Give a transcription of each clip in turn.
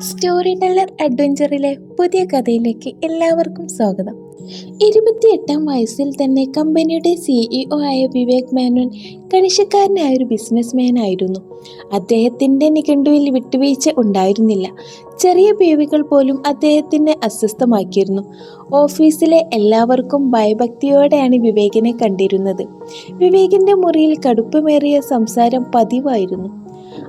Story teller അഡ്വഞ്ചറിലെ പുതിയ കഥയിലേക്ക് എല്ലാവർക്കും സ്വാഗതം. ഇരുപത്തിയെട്ടാം വയസ്സിൽ തന്നെ കമ്പനിയുടെ സിഇഒ ആയ വിവേക് മേനോൻ കണിശക്കാരനായ ഒരു ബിസിനസ് ആയിരുന്നു. അദ്ദേഹത്തിന്റെ നിഘണ്ടുവിൽ വിട്ടുവീഴ്ച ഉണ്ടായിരുന്നില്ല. ചെറിയ ബേബികൾ പോലും അദ്ദേഹത്തിനെ അസ്വസ്ഥമാക്കിയിരുന്നു. ഓഫീസിലെ എല്ലാവർക്കും ഭയഭക്തിയോടെയാണ് വിവേകിനെ കണ്ടിരുന്നത്. വിവേകിന്റെ മുറിയിൽ കടുപ്പമേറിയ സംസാരം പതിവായിരുന്നു.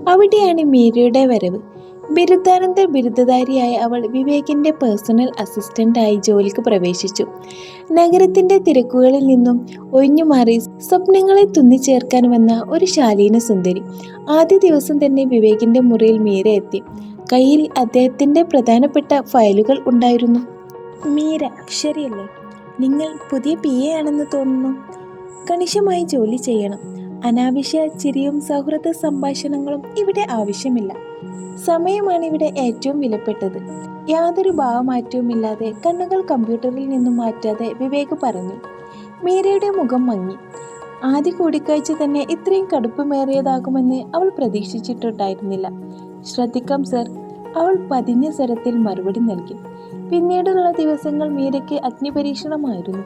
അവിടെയാണ് മീരയുടെ വരവ്. ബിരുദാനന്തര ബിരുദധാരിയായ അവൾ വിവേകിന്റെ പേഴ്സണൽ അസിസ്റ്റന്റായി ജോലിക്ക് പ്രവേശിച്ചു. നഗരത്തിന്റെ തിരക്കുകളിൽ നിന്നും ഒഴിഞ്ഞുമാറി സ്വപ്നങ്ങളെ തുന്നിച്ചേർക്കാൻ വന്ന ഒരു ശാലീന സുന്ദരി ആദ്യ ദിവസം തന്നെ വിവേകിന്റെ മുറിയിൽ മീര എത്തി. കയ്യിൽ അദ്ദേഹത്തിന്റെ പ്രധാനപ്പെട്ട ഫയലുകൾ ഉണ്ടായിരുന്നു. മീര ശരിയല്ലേ നിങ്ങൾ പുതിയ പി എ ആണെന്ന് തോന്നുന്നു. കണിശമായി ജോലി ചെയ്യണം. അനാവശ്യ ചിരിയും സൗഹൃദ സംഭാഷണങ്ങളും ഇവിടെ ആവശ്യമില്ല. സമയമാണ് ഇവിടെ ഏറ്റവും വിലപ്പെട്ടത്. യാതൊരു ഭാവമാറ്റവുമില്ലാതെ കണ്ണുകൾ കമ്പ്യൂട്ടറിൽ നിന്നും മാറ്റാതെ വിവേക് പറഞ്ഞു. മീരയുടെ മുഖം മങ്ങി. ആദ്യ കൂടിക്കാഴ്ച തന്നെ ഇത്രയും കടുപ്പമേറിയതാകുമെന്ന് അവൾ പ്രതീക്ഷിച്ചിട്ടുണ്ടായിരുന്നില്ല. ശ്രദ്ധിക്കാം സർ. അവൾ പതിഞ്ഞ സ്വരത്തിൽ മറുപടി നൽകി. പിന്നീടുള്ള ദിവസങ്ങൾ മീരയ്ക്ക് അഗ്നിപരീക്ഷണമായിരുന്നു.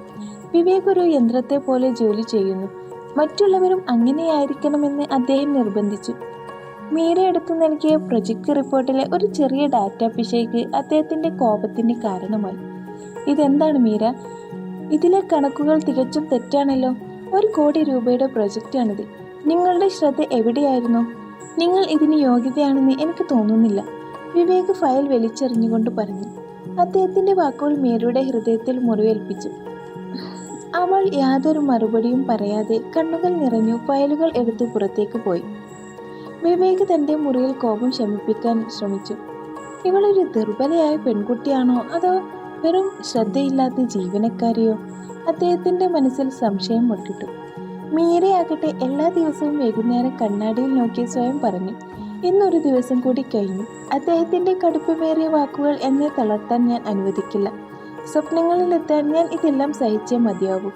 വിവേക് ഒരു യന്ത്രത്തെ പോലെ ജോലി ചെയ്യുന്നു. മറ്റുള്ളവരും അങ്ങനെയായിരിക്കണമെന്ന് അദ്ദേഹം നിർബന്ധിച്ചു. മീര എടുത്തു നൽകിയ പ്രൊജക്ട് റിപ്പോർട്ടിലെ ഒരു ചെറിയ ഡാറ്റ പിശയ്ക്ക് അദ്ദേഹത്തിന്റെ കോപത്തിന് കാരണമായി. ഇതെന്താണ് മീര? ഇതിലെ കണക്കുകൾ തികച്ചും തെറ്റാണല്ലോ. ഒരു കോടി രൂപയുടെ പ്രൊജക്റ്റാണിത് നിങ്ങളുടെ ശ്രദ്ധ എവിടെയായിരുന്നു? നിങ്ങൾ ഇതിന് യോഗ്യതയാണെന്ന് എനിക്ക് തോന്നുന്നില്ല. വിവേക് ഫയൽ വലിച്ചെറിഞ്ഞുകൊണ്ട് പറഞ്ഞു. അദ്ദേഹത്തിന്റെ വാക്കുകൾ മീരയുടെ ഹൃദയത്തിൽ മുറിവേൽപ്പിച്ചു. അവൾ യാതൊരു മറുപടിയും പറയാതെ കണ്ണുകൾ നിറഞ്ഞു ഫയലുകൾ എടുത്തു പുറത്തേക്ക് പോയി. വിവേക് തന്റെ മുറിയിൽ കോപം ശമിപ്പിക്കാൻ ശ്രമിച്ചു. ഇവളൊരു ദുർബലയായ പെൺകുട്ടിയാണോ? അതോ വെറും ശ്രദ്ധയില്ലാത്ത ജീവനക്കാരിയോ? അദ്ദേഹത്തിന്റെ മനസ്സിൽ സംശയം മുട്ടിട്ടു. മീരയാകട്ടെ എല്ലാ ദിവസവും വൈകുന്നേരം കണ്ണാടിയിൽ നോക്കി സ്വയം പറഞ്ഞു. ഇന്നൊരു ദിവസം കൂടി കഴിഞ്ഞു. അദ്ദേഹത്തിന്റെ കടുപ്പമേറിയ വാക്കുകൾ എന്നെ തളർത്താൻ ഞാൻ അനുവദിക്കില്ല. സ്വപ്നങ്ങളിലെത്താൻ ഞാൻ ഇതെല്ലാം സഹിച്ചേ മതിയാകൂ.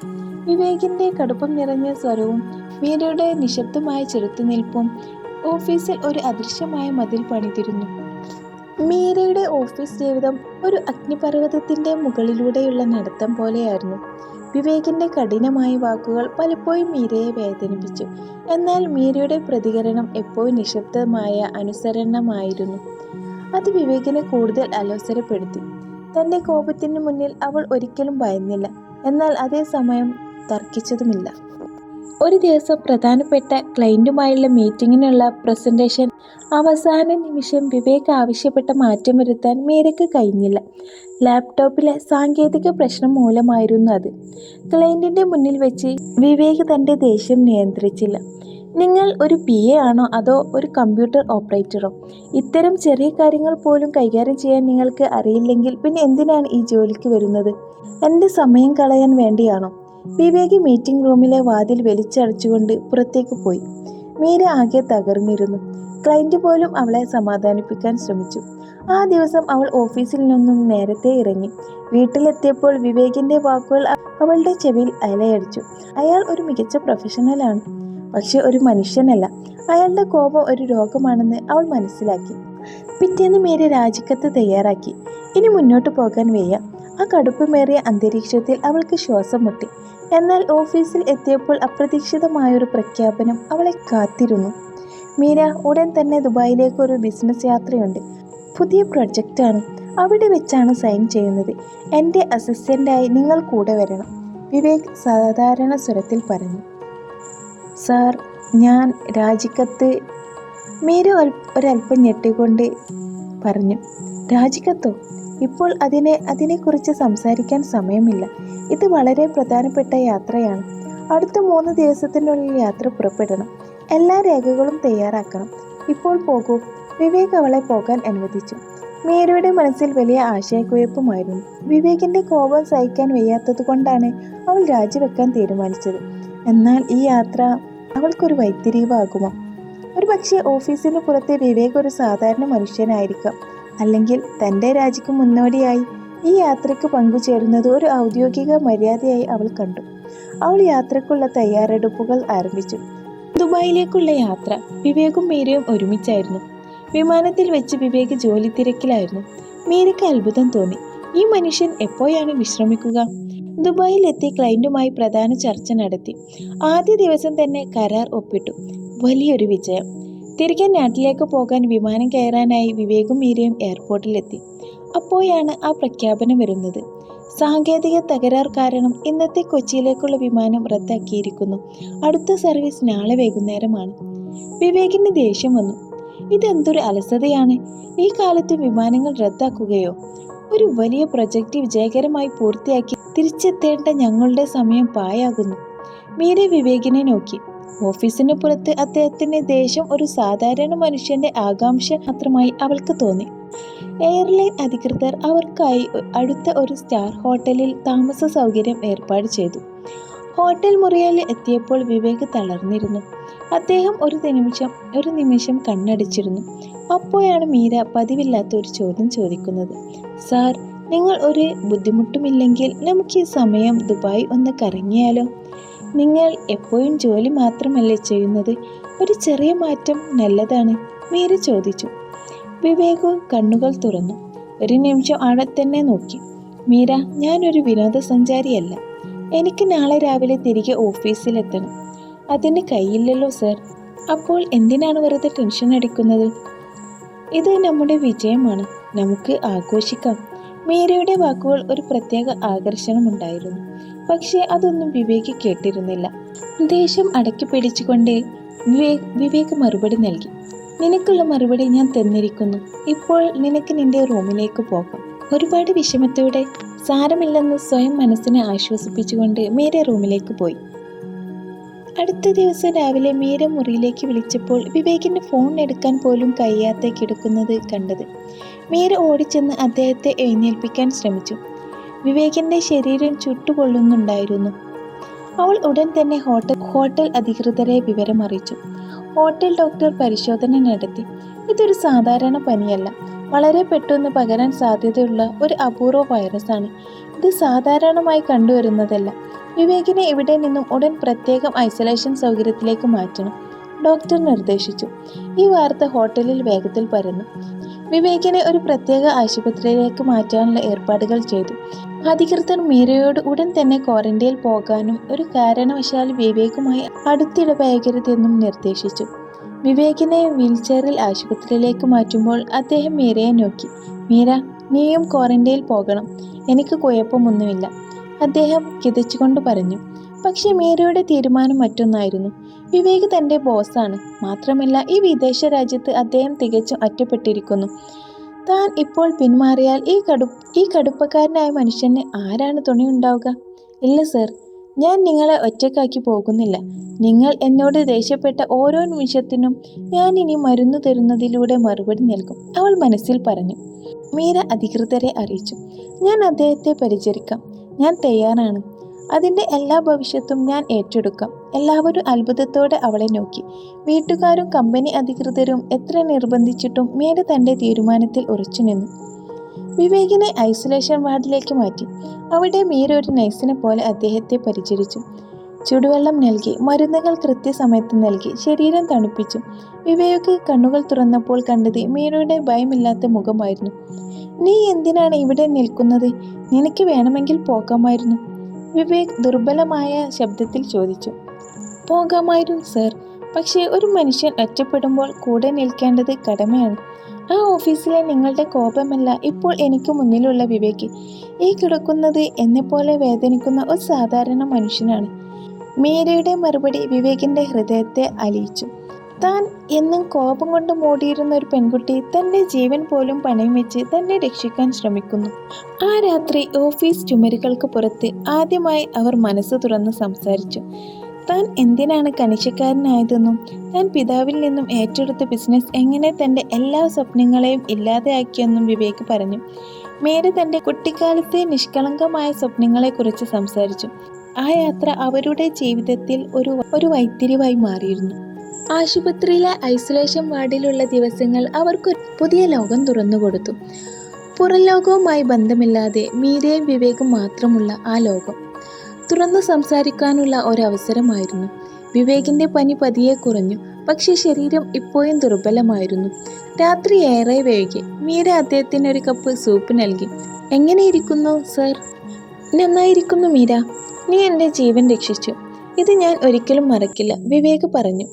വിവേകിന്റെ കടുപ്പം നിറഞ്ഞ സ്വരവും മീരയുടെ നിശബ്ദമായ ചെറുത്തുനിൽപ്പും ഓഫീസിൽ ഒരു അദൃശ്യമായ മതിൽ പണിതിരുന്നു. മീരയുടെ ഓഫീസ് ജീവിതം ഒരു അഗ്നിപർവതത്തിന്റെ മുകളിലൂടെയുള്ള നടത്തം പോലെയായിരുന്നു. വിവേകിന്റെ കഠിനമായ വാക്കുകൾ പലപ്പോഴും മീരയെ വേദനിപ്പിച്ചു. എന്നാൽ മീരയുടെ പ്രതികരണം എപ്പോഴും നിശബ്ദമായ അനുസരണമായിരുന്നു. അത് വിവേകിനെ കൂടുതൽ അലോസരപ്പെടുത്തി. തന്റെ കോപത്തിന് മുന്നിൽ അവൾ ഒരിക്കലും ഭയന്നില്ല. എന്നാൽ അതേസമയം തർക്കിച്ചതുമില്ല. ഒരു ദിവസം പ്രധാനപ്പെട്ട ക്ലയന്റുമായുള്ള മീറ്റിങ്ങിനുള്ള പ്രസന്റേഷൻ അവസാന നിമിഷം വിവേക് ആവശ്യപ്പെട്ട മാറ്റം വരുത്താൻ മീരയ്ക്ക് കഴിഞ്ഞില്ല. ലാപ്ടോപ്പിലെ സാങ്കേതിക പ്രശ്നം മൂലമായിരുന്നു അത്. ക്ലയന്റിന്റെ മുന്നിൽ വെച്ച് വിവേക് തന്റെ ദേഷ്യം നിയന്ത്രിച്ചില്ല. നിങ്ങൾ ഒരു പി എ ആണോ അതോ ഒരു കമ്പ്യൂട്ടർ ഓപ്പറേറ്ററോ ഇത്തരം ചെറിയ കാര്യങ്ങൾ പോലും കൈകാര്യം ചെയ്യാൻ നിങ്ങൾക്ക് അറിയില്ലെങ്കിൽ പിന്നെ എന്തിനാണ് ഈ ജോലിക്ക് വരുന്നത്? എന്റെ സമയം കളയാൻ വേണ്ടിയാണോ? വിവേകി മീറ്റിംഗ് റൂമിലെ വാതിൽ വലിച്ചടച്ചുകൊണ്ട് പുറത്തേക്ക് പോയി. മീര ആകെ തകർന്നിരുന്നു. ക്ലയന്റ് പോലും അവളെ സമാധാനിപ്പിക്കാൻ ശ്രമിച്ചു. ആ ദിവസം അവൾ ഓഫീസിൽ നിന്നും നേരത്തെ ഇറങ്ങി. വീട്ടിലെത്തിയപ്പോൾ വിവേകിന്റെ വാക്കുകൾ അവളുടെ ചെവിയിൽ അലയടിച്ചു. അയാൾ ഒരു മികച്ച പ്രൊഫഷണലാണ് പക്ഷെ ഒരു മനുഷ്യനല്ല. അയാളുടെ കോപം ഒരു രോഗമാണെന്ന് അവൾ മനസ്സിലാക്കി. പിറ്റേന്ന് മേരി രാജിക്കത്ത് തയ്യാറാക്കി. ഇനി മുന്നോട്ട് പോകാൻ വയ്യ. ആ കടുപ്പമേറിയ അന്തരീക്ഷത്തിൽ അവൾക്ക് ശ്വാസം മുട്ടി. എന്നാൽ ഓഫീസിൽ എത്തിയപ്പോൾ അപ്രതീക്ഷിതമായൊരു പ്രഖ്യാപനം അവളെ കാത്തിരുന്നു. മീര ഉടൻ തന്നെ ദുബായിലേക്ക് ഒരു ബിസിനസ് യാത്രയുണ്ട്. പുതിയ പ്രൊജക്റ്റാണ്. അവിടെ വെച്ചാണ് സൈൻ ചെയ്യുന്നത്. എന്റെ അസിസ്റ്റന്റായി നിങ്ങൾ കൂടെ വരണം. വിവേക് സാധാരണ സ്വരത്തിൽ പറഞ്ഞു. സാർ ഞാൻ രാജിക്കത്ത് മീര ഒരല്പം ഞെട്ടിക്കൊണ്ട് പറഞ്ഞു. രാജിക്കത്തോ? ഇപ്പോൾ അതിനെ അതിനെക്കുറിച്ച് സംസാരിക്കാൻ സമയമില്ല. ഇത് വളരെ പ്രധാനപ്പെട്ട യാത്രയാണ്. അടുത്ത മൂന്ന് ദിവസത്തിനുള്ളിൽ യാത്ര പുറപ്പെടണം. എല്ലാ രേഖകളും തയ്യാറാക്കണം. ഇപ്പോൾ പോകൂ. വിവേക് അവളെ പോകാൻ അനുവദിച്ചു. മീരയുടെ മനസ്സിൽ വലിയ ആശയക്കുഴപ്പമായിരുന്നു. വിവേകിന്റെ കോപം സഹിക്കാൻ വയ്യാത്തത് കൊണ്ടാണ് അവൾ രാജിവെക്കാൻ തീരുമാനിച്ചത്. എന്നാൽ ഈ യാത്ര അവൾക്കൊരു വൈത്തിരിവാകുമോ ഒരു പക്ഷേ ഓഫീസിന് പുറത്തെ വിവേക് ഒരു സാധാരണ മനുഷ്യനായിരിക്കാം. അല്ലെങ്കിൽ തന്റെ രാജിക്ക് മുന്നോടിയായി ഈ യാത്രയ്ക്ക് പങ്കുചേരുന്നത് ഒരു ഔദ്യോഗിക മര്യാദയായി അവൾ കണ്ടു. അവൾ യാത്രക്കുള്ള തയ്യാറെടുപ്പുകൾ ആരംഭിച്ചു. ദുബായിലേക്കുള്ള യാത്ര. വിവേകും മീരയും ഒരുമിച്ചായിരുന്നു. വിമാനത്തിൽ വെച്ച് വിവേക് ജോലി തിരക്കിലായിരുന്നു മീരയ്ക്ക് അത്ഭുതം തോന്നി. ഈ മനുഷ്യൻ എപ്പോഴാണ് വിശ്രമിക്കുക? ദുബായിലെത്തി ക്ലയന്റുമായി പ്രധാന ചർച്ച നടത്തി. ആദ്യ ദിവസം തന്നെ കരാർ ഒപ്പിട്ടു. വലിയൊരു വിജയം. തിരികെ നാട്ടിലേക്ക് പോകാൻ വിമാനം കയറാനായി വിവേകും മീരയും എയർപോർട്ടിലെത്തി. അപ്പോഴാണ് ആ പ്രഖ്യാപനം വരുന്നത്. സാങ്കേതിക തകരാർ കാരണം ഇന്നത്തെ കൊച്ചിയിലേക്കുള്ള വിമാനം റദ്ദാക്കിയിരിക്കുന്നു. അടുത്ത സർവീസ് നാളെ വൈകുന്നേരമാണ്. വിവേകിന് ദേഷ്യം വന്നു. ഇതെന്തൊരു അലസതയാണ്. ഈ കാലത്ത് വിമാനങ്ങൾ റദ്ദാക്കുകയോ? ഒരു വലിയ പ്രൊജക്റ്റ് വിജയകരമായി പൂർത്തിയാക്കി തിരിച്ചെത്തേണ്ട ഞങ്ങളുടെ സമയം പായാകുന്നു മീര വിവേകിനെ നോക്കി. ഓഫീസിന് പുറത്ത് അദ്ദേഹത്തിന്റെ ദേഷ്യം ഒരു സാധാരണ മനുഷ്യന്റെ ആകാംക്ഷ മാത്രമായി അവൾക്ക് തോന്നി. എയർലൈൻ അധികൃതർ അവർക്കായി അടുത്ത ഒരു സ്റ്റാർ ഹോട്ടലിൽ താമസ സൗകര്യം ഏർപ്പാട് ചെയ്തു. ഹോട്ടൽ മുറിയിൽ എത്തിയപ്പോൾ വിവേക് തളർന്നിരുന്നു. അദ്ദേഹം ഒരു നിമിഷം ഒരു നിമിഷം കണ്ണടിച്ചിരുന്നു. അപ്പോഴാണ് മീര പതിവില്ലാത്ത ഒരു ചോദ്യം ചോദിക്കുന്നത്. സാർ നിങ്ങൾ ഒരു ബുദ്ധിമുട്ടുമില്ലെങ്കിൽ നമുക്ക് ഈ സമയം ദുബായ് ഒന്ന് കറങ്ങിയാലോ? നിങ്ങൾ എപ്പോഴും ജോലി മാത്രമല്ലേ ചെയ്യുന്നത്? ഒരു ചെറിയ മാറ്റം നല്ലതാണ് മീര ചോദിച്ചു. വിവേകു കണ്ണുകൾ തുറന്നു. ഒരു നിമിഷം അവിടെ തന്നെ നോക്കി. മീര ഞാനൊരു വിനോദസഞ്ചാരിയല്ല. എനിക്ക് നാളെ രാവിലെ തിരികെ ഓഫീസിലെത്തണം. അതിന് കയ്യില്ലല്ലോ സർ. അപ്പോൾ എന്തിനാണ് വെറുതെ ടെൻഷൻ അടിക്കുന്നത്? ഇത് നമ്മുടെ വിജയമാണ്. നമുക്ക് ആഘോഷിക്കാം. മീരയുടെ വാക്കുകൾ ഒരു പ്രത്യേക ആകർഷണമുണ്ടായിരുന്നു. പക്ഷേ അതൊന്നും വിവേക് കേട്ടിരുന്നില്ല. ദേഷ്യം അടക്കി പിടിച്ചുകൊണ്ട് വിവേക് വിവേക് മറുപടി നൽകി. നിനക്കുള്ള മറുപടി ഞാൻ തന്നിരിക്കുന്നു. ഇപ്പോൾ നിനക്ക് നിന്റെ റൂമിലേക്ക് പോകാം. ഒരുപാട് വിഷമത്തോടെ സാരമില്ലെന്ന് സ്വയം മനസ്സിനെ ആശ്വസിപ്പിച്ചുകൊണ്ട് മീര റൂമിലേക്ക് പോയി. അടുത്ത ദിവസം രാവിലെ മീര മുറിയിലേക്ക് വിളിച്ചപ്പോൾ വിവേകിന്റെ ഫോൺ എടുക്കാൻ പോലും കഴിയാതെ കിടക്കുന്നത് കണ്ടത്. മീര ഓടിച്ചെന്ന് അദ്ദേഹത്തെ എഴുന്നേൽപ്പിക്കാൻ ശ്രമിച്ചു. വിവേകിന്റെ ശരീരം ചുട്ടുകൊള്ളുന്നുണ്ടായിരുന്നു അവൾ ഉടൻ തന്നെ ഹോട്ടൽ ഹോട്ടൽ അധികൃതരെ വിവരം അറിയിച്ചു. ഹോട്ടൽ ഡോക്ടർ പരിശോധന നടത്തി. ഇതൊരു സാധാരണ പനിയല്ല. വളരെ പെട്ടെന്ന് പകരാൻ സാധ്യതയുള്ള ഒരു അപൂർവ വൈറസാണ് ഇത് സാധാരണമായി കണ്ടുവരുന്നതല്ല. വിവേകിനെ ഇവിടെ നിന്നും ഉടൻ പ്രത്യേകം ഐസൊലേഷൻ സൗകര്യത്തിലേക്ക് മാറ്റണം. ഡോക്ടർ നിർദ്ദേശിച്ചു. ഈ വാർത്ത ഹോട്ടലിൽ വേഗത്തിൽ പരന്നു. വിവേകിനെ ഒരു പ്രത്യേക ആശുപത്രിയിലേക്ക് മാറ്റാനുള്ള ഏർപ്പാടുകൾ ചെയ്തു. അധികൃതർ മീരയോട് ഉടൻ തന്നെ ക്വാറന്റൈനിൽ പോകാനും ഒരു കാരണവശാൽ വിവേകുമായി അടുത്തിടപഴകരുതെന്നും നിർദ്ദേശിച്ചു. വിവേകിനെ വീൽചെയറിൽ ആശുപത്രിയിലേക്ക് മാറ്റുമ്പോൾ അദ്ദേഹം മീരയെ നോക്കി. മീര നീയും ക്വാറന്റൈനിൽ പോകണം. എനിക്ക് കുഴപ്പമൊന്നുമില്ല. അദ്ദേഹം കിതച്ചുകൊണ്ട് പറഞ്ഞു. പക്ഷെ മേരിയുടെ തീരുമാനം മറ്റൊന്നായിരുന്നു. വിവേക് തന്റെ ബോസാണ്. മാത്രമല്ല ഈ വിദേശ രാജ്യത്ത് അദ്ദേഹം തികച്ചും ഒറ്റപ്പെട്ടിരിക്കുന്നു. താൻ ഇപ്പോൾ പിന്മാറിയാൽ ഈ കടു ഈ കടുപ്പക്കാരനായ മനുഷ്യന് ആരാണ് തുണയുണ്ടാവുക ഇല്ല സർ. ഞാൻ നിങ്ങളെ ഒറ്റക്കാക്കി പോകുന്നില്ല. നിങ്ങൾ എന്നോട് ദേഷ്യപ്പെട്ട ഓരോ നിമിഷത്തിനും ഞാൻ ഇനി മരുന്ന് തരുന്നതിലൂടെ മറുപടി നൽകും. അവൾ മനസ്സിൽ പറഞ്ഞു. മീര അധികൃതരെ അറിയിച്ചു. ഞാൻ അദ്ദേഹത്തെ പരിചരിക്കാം. ഞാൻ തയ്യാറാണ്. അതിന്റെ എല്ലാ ഭവിഷ്യത്തും ഞാൻ ഏറ്റെടുക്കാം. എല്ലാവരും അത്ഭുതത്തോടെ അവളെ നോക്കി. വീട്ടുകാരും കമ്പനി അധികൃതരും എത്ര നിർബന്ധിച്ചിട്ടും മീര തന്റെ തീരുമാനത്തിൽ ഉറച്ചു നിന്നു. വിവേകിനെ ഐസൊലേഷൻ വാർഡിലേക്ക് മാറ്റി. അവിടെ മീര ഒരു നൈസിനെ പോലെ അദ്ദേഹത്തെ പരിചരിച്ചു. ചുടുവെള്ളം നൽകി മരുന്നുകൾ കൃത്യസമയത്ത് നൽകി ശരീരം തണുപ്പിച്ചു. വിവേക് കണ്ണുകൾ തുറന്നപ്പോൾ കണ്ടത് മീരയുടെ ഭയമില്ലാത്ത മുഖമായിരുന്നു. നീ എന്തിനാണ് ഇവിടെ നിൽക്കുന്നത്? നിനക്ക് വേണമെങ്കിൽ പോകാമായിരുന്നു. വിവേക് ദുർബലമായ ശബ്ദത്തിൽ ചോദിച്ചു. പോകാമായിരുന്നു സർ. പക്ഷേ ഒരു മനുഷ്യൻ ഒറ്റപ്പെടുമ്പോൾ കൂടെ നിൽക്കേണ്ടത് കടമയാണ്. ആ ഓഫീസിലെ നിങ്ങളുടെ കോപമല്ല ഇപ്പോൾ എനിക്ക് മുന്നിലുള്ള വിവേക്. ഈ കിടക്കുന്നത് എന്നെപ്പോലെ വേദനിക്കുന്ന ഒരു സാധാരണ മനുഷ്യനാണ്. മീരയുടെ മറുപടി വിവേകിന്റെ ഹൃദയത്തെ അലിയിച്ചു. താൻ എന്നും കോപം കൊണ്ട് മൂടിയിരുന്ന ഒരു പെൺകുട്ടി തന്റെ ജീവൻ പോലും പണയം വെച്ച് തന്നെ രക്ഷിക്കാൻ ശ്രമിക്കുന്നു. ആ രാത്രി ഓഫീസ് ചുമരുകൾക്ക് പുറത്ത് ആദ്യമായി അവർ മനസ്സ് തുറന്ന് സംസാരിച്ചു. താൻ എന്തിനാണ് കണിശക്കാരനായതെന്നും താൻ പിതാവിൽ നിന്നും ഏറ്റെടുത്ത ബിസിനസ് എങ്ങനെ തന്റെ എല്ലാ സ്വപ്നങ്ങളെയും ഇല്ലാതെയാക്കിയെന്നും വിവേക് പറഞ്ഞു. മേരി തന്റെ കുട്ടിക്കാലത്തെ നിഷ്കളങ്കമായ സ്വപ്നങ്ങളെക്കുറിച്ച് സംസാരിച്ചു. ആ യാത്ര അവരുടെ ജീവിതത്തിൽ ഒരു ഒരു വൈത്തിരിവായി മാറിയിരുന്നു. ആശുപത്രിയിലെ ഐസൊലേഷൻ വാർഡിലുള്ള ദിവസങ്ങൾ അവർക്ക് പുതിയ ലോകം തുറന്നുകൊടുത്തു പുറം ലോകവുമായി ബന്ധമില്ലാതെ മീരയും വിവേകും മാത്രമുള്ള ആ ലോകം. തുറന്നു സംസാരിക്കാനുള്ള ഒരവസരമായിരുന്നു. വിവേകിന്റെ പനി പതിയെ കുറഞ്ഞു പക്ഷേ ശരീരം ഇപ്പോഴും ദുർബലമായിരുന്നു. രാത്രി ഏറെ വൈകി. മീര അദ്ദേഹത്തിന് ഒരു കപ്പ് സൂപ്പ് നൽകി. എങ്ങനെയിരിക്കുന്നു സർ നന്നായിരിക്കുന്നു മീര. നീ എന്റെ ജീവൻ രക്ഷിച്ചു. ഇത് ഞാൻ ഒരിക്കലും മറക്കില്ല വിവേക് പറഞ്ഞു.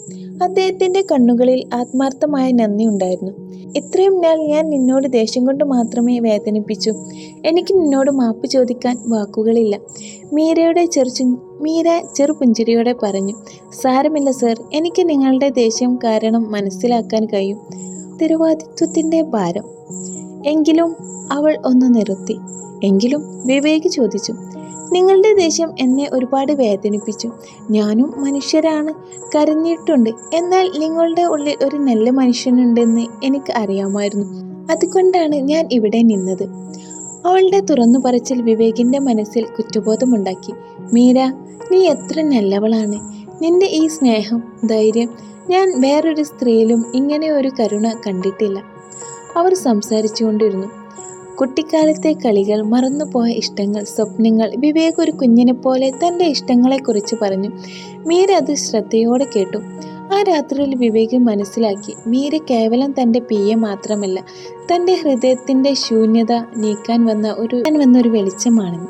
അദ്ദേഹത്തിന്റെ കണ്ണുകളിൽ ആത്മാർത്ഥമായ നന്ദി ഉണ്ടായിരുന്നു. ഇത്രയും നാൾ ഞാൻ നിന്നോട് ദേഷ്യം കൊണ്ട് മാത്രമേ വേദനിപ്പിച്ചു. എനിക്ക് നിന്നോട് മാപ്പ് ചോദിക്കാൻ വാക്കുകളില്ല. മീരയുടെ ചെറുചു മീര ചെറുപുഞ്ചിരിയോടെ പറഞ്ഞു സാരമില്ല സർ എനിക്ക് നിങ്ങളുടെ ദേഷ്യം കാരണം മനസ്സിലാക്കാൻ കഴിയും. ഉത്തരവാദിത്വത്തിന്റെ ഭാരം. എങ്കിലും അവൾ ഒന്ന് നിർത്തി എങ്കിലും വിവേക് ചോദിച്ചു നിങ്ങളുടെ ദേഷ്യം എന്നെ ഒരുപാട് വേദനിപ്പിച്ചു. ഞാനും മനുഷ്യരാണ് കരഞ്ഞിട്ടുണ്ട്. എന്നാൽ നിങ്ങളുടെ ഉള്ളിൽ ഒരു നല്ല മനുഷ്യനുണ്ടെന്ന് എനിക്ക് അറിയാമായിരുന്നു. അതുകൊണ്ടാണ് ഞാൻ ഇവിടെ നിന്നത്. അവളുടെ തുറന്നു പറച്ചിൽ വിവേകിന്റെ മനസ്സിൽ കുറ്റബോധമുണ്ടാക്കി. മീര നീ എത്ര നല്ലവളാണ്. നിന്റെ ഈ സ്നേഹം ധൈര്യം ഞാൻ വേറൊരു സ്ത്രീയിലും ഇങ്ങനെ ഒരു കരുണ കണ്ടിട്ടില്ല. അവർ സംസാരിച്ചുകൊണ്ടിരുന്നു. കുട്ടിക്കാലത്തെ കളികൾ മറന്നുപോയ ഇഷ്ടങ്ങൾ സ്വപ്നങ്ങൾ വിവേക് ഒരു കുഞ്ഞിനെ പോലെ തന്റെ ഇഷ്ടങ്ങളെക്കുറിച്ച് പറഞ്ഞു. മീര അത് ശ്രദ്ധയോടെ കേട്ടു. ആ രാത്രിയിൽ വിവേക് മനസ്സിലാക്കി മീര കേവലം തന്റെ പിയെ മാത്രമല്ല തന്റെ ഹൃദയത്തിന്റെ ശൂന്യത നീക്കാൻ വന്ന ഒരു വന്നൊരു വെളിച്ചമാണെന്ന്.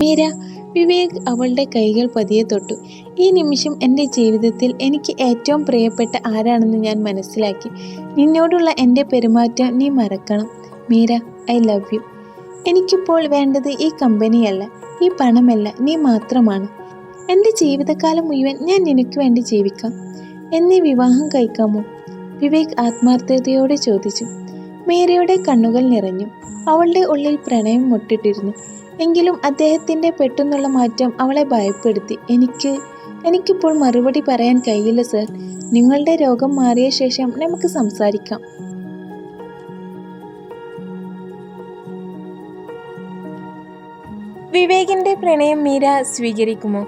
മീര വിവേക് അവളുടെ കൈകൾ പതിയെ തൊട്ടു. ഈ നിമിഷം എന്റെ ജീവിതത്തിൽ എനിക്ക് ഏറ്റവും പ്രിയപ്പെട്ട ആരാണെന്ന് ഞാൻ മനസ്സിലാക്കി. നിന്നോടുള്ള എന്റെ പെരുമാറ്റം നീ മറക്കണം. Meera I love you. എനിക്കിപ്പോൾ വേണ്ടത് ഈ കമ്പനിയല്ല ഈ പണമല്ല നീ മാത്രമാണ്. എന്റെ ജീവിതകാലം മുഴുവൻ ഞാൻ നിനക്ക് വേണ്ടി ജീവിക്കാം. എന്നെ വിവാഹം കഴിക്കാമോ? വിവേക് ആത്മാർത്ഥതയോടെ ചോദിച്ചു. മേരിയുടെ കണ്ണുകൾ നിറഞ്ഞു. അവളുടെ ഉള്ളിൽ പ്രണയം മുട്ടിട്ടിരുന്നു. എങ്കിലും അദ്ദേഹത്തിന്റെ പെട്ടെന്നുള്ള മാറ്റം അവളെ ഭയപ്പെടുത്തി. എനിക്ക് എനിക്കിപ്പോൾ മറുപടി പറയാൻ കഴിയില്ല സർ. നിങ്ങളുടെ രോഗം മാറിയ ശേഷം നമുക്ക് സംസാരിക്കാം. വിവേകിന്റെ പ്രണയം മീര സ്വീകരിക്കുമോ?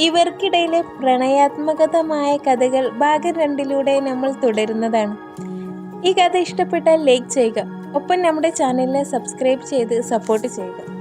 ഇവർക്കിടയിലെ പ്രണയാത്മകതമായ കഥകൾ ഭാഗം രണ്ടിലൂടെ നമ്മൾ തുടരുന്നതാണ്. ഈ കഥ ഇഷ്ടപ്പെട്ടാൽ ലൈക്ക് ചെയ്യുക. ഒപ്പം നമ്മുടെ ചാനലിനെ സബ്സ്ക്രൈബ് ചെയ്ത് സപ്പോർട്ട് ചെയ്യുക.